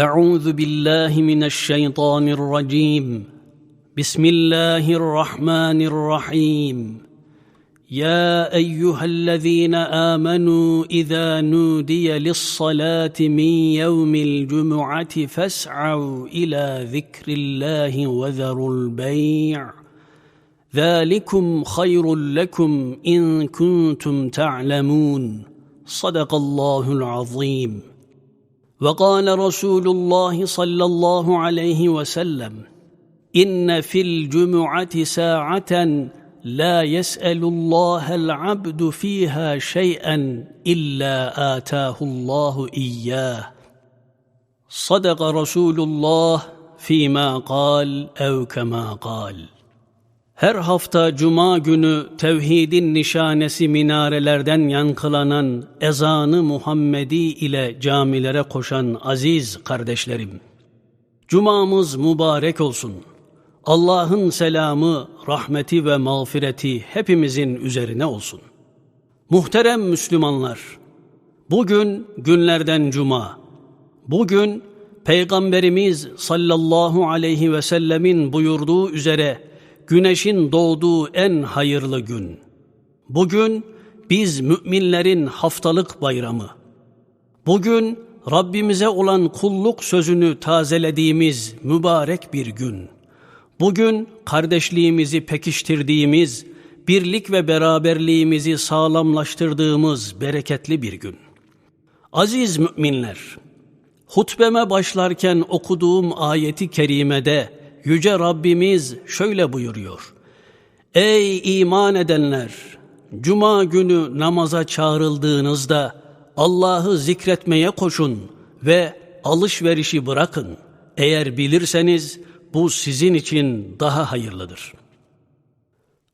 أعوذ بالله من الشيطان الرجيم. بسم الله الرحمن الرحيم. يا أيها الذين آمنوا إذا نودي للصلاة من يوم الجمعة فاسعوا إلى ذكر الله وذروا البيع. ذلكم خير لكم إن كنتم تعلمون. صدق الله العظيم. وقال رسول الله صلى الله عليه وسلم إن في الجمعة ساعة لا يسأل الله العبد فيها شيئا إلا آتاه الله إياه. صدق رسول الله فيما قال أو كما قال. Her hafta cuma günü tevhidin nişanesi minarelerden yankılanan ezanı Muhammedi ile camilere koşan aziz kardeşlerim. Cumamız mübarek olsun. Allah'ın selamı, rahmeti ve mağfireti hepimizin üzerine olsun. Muhterem Müslümanlar, bugün günlerden cuma. Bugün Peygamberimiz sallallahu aleyhi ve sellemin buyurduğu üzere güneşin doğduğu en hayırlı gün. Bugün biz müminlerin haftalık bayramı. Bugün Rabbimize olan kulluk sözünü tazelediğimiz mübarek bir gün. Bugün kardeşliğimizi pekiştirdiğimiz, birlik ve beraberliğimizi sağlamlaştırdığımız bereketli bir gün. Aziz müminler, hutbeme başlarken okuduğum ayeti kerimede Yüce Rabbimiz şöyle buyuruyor. Ey iman edenler! Cuma günü namaza çağrıldığınızda Allah'ı zikretmeye koşun ve alışverişi bırakın. Eğer bilirseniz bu sizin için daha hayırlıdır.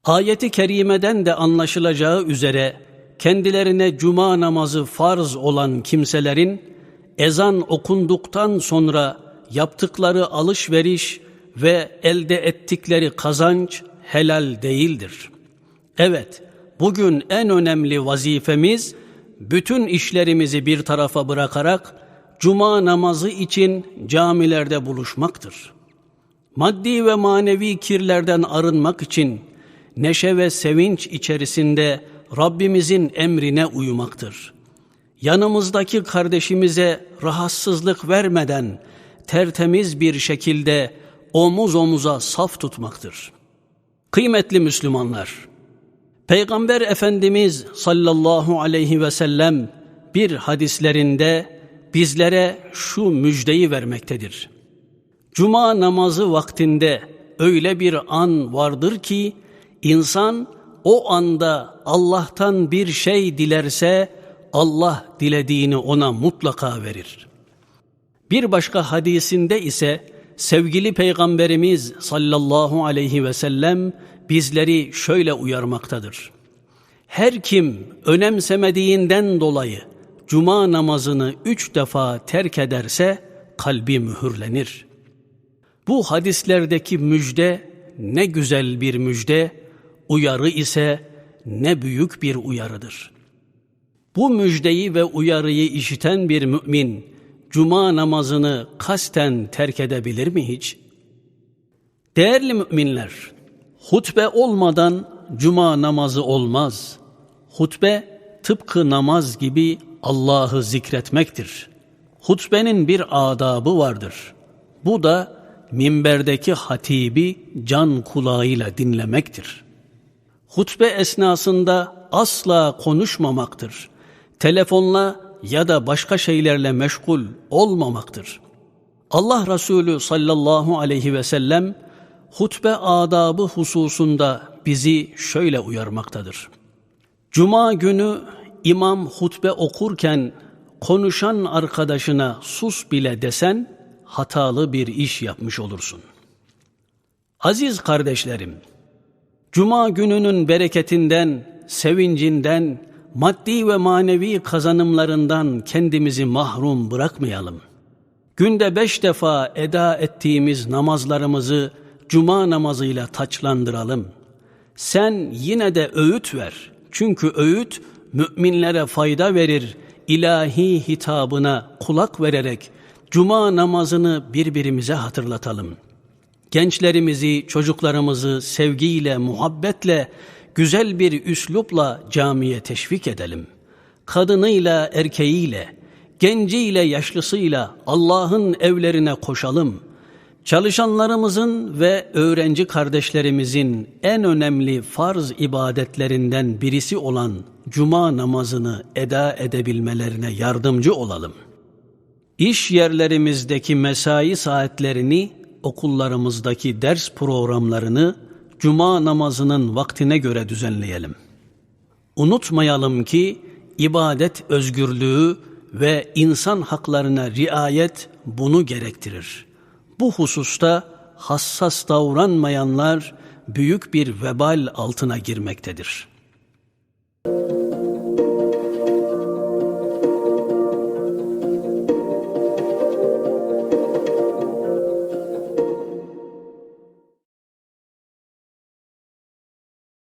Ayeti kerimeden de anlaşılacağı üzere kendilerine cuma namazı farz olan kimselerin ezan okunduktan sonra yaptıkları alışveriş ve elde ettikleri kazanç helal değildir. Evet, bugün en önemli vazifemiz bütün işlerimizi bir tarafa bırakarak cuma namazı için camilerde buluşmaktır. Maddi ve manevi kirlerden arınmak için neşe ve sevinç içerisinde Rabbimizin emrine uymaktır. Yanımızdaki kardeşimize rahatsızlık vermeden tertemiz bir şekilde omuz omuza saf tutmaktır. Kıymetli Müslümanlar, Peygamber Efendimiz sallallahu aleyhi ve sellem bir hadislerinde bizlere şu müjdeyi vermektedir. Cuma namazı vaktinde öyle bir an vardır ki insan o anda Allah'tan bir şey dilerse Allah dilediğini ona mutlaka verir. Bir başka hadisinde ise sevgili Peygamberimiz sallallahu aleyhi ve sellem bizleri şöyle uyarmaktadır. Her kim önemsemediğinden dolayı cuma namazını üç defa terk ederse kalbi mühürlenir. Bu hadislerdeki müjde ne güzel bir müjde, uyarı ise ne büyük bir uyarıdır. Bu müjdeyi ve uyarıyı işiten bir mümin, cuma namazını kasten terk edebilir mi hiç? Değerli müminler, hutbe olmadan cuma namazı olmaz. Hutbe tıpkı namaz gibi Allah'ı zikretmektir. Hutbenin bir adabı vardır. Bu da minberdeki hatibi can kulağıyla dinlemektir. Hutbe esnasında asla konuşmamaktır. Telefonla ya da başka şeylerle meşgul olmamaktır. Allah Resulü sallallahu aleyhi ve sellem hutbe adabı hususunda bizi şöyle uyarmaktadır. Cuma günü imam hutbe okurken konuşan arkadaşına sus bile desen hatalı bir iş yapmış olursun. Aziz kardeşlerim, Cuma gününün bereketinden, sevincinden, maddi ve manevi kazanımlarından kendimizi mahrum bırakmayalım. Günde beş defa eda ettiğimiz namazlarımızı cuma namazıyla taçlandıralım. Sen yine de öğüt ver. Çünkü öğüt müminlere fayda verir. İlahi hitabına kulak vererek cuma namazını birbirimize hatırlatalım. Gençlerimizi, çocuklarımızı sevgiyle, muhabbetle, güzel bir üslupla camiye teşvik edelim. Kadınıyla, erkeğiyle, genciyle, yaşlısıyla Allah'ın evlerine koşalım. Çalışanlarımızın ve öğrenci kardeşlerimizin en önemli farz ibadetlerinden birisi olan cuma namazını eda edebilmelerine yardımcı olalım. İş yerlerimizdeki mesai saatlerini, okullarımızdaki ders programlarını cuma namazının vaktine göre düzenleyelim. Unutmayalım ki ibadet özgürlüğü ve insan haklarına riayet bunu gerektirir. Bu hususta hassas davranmayanlar büyük bir vebal altına girmektedir.''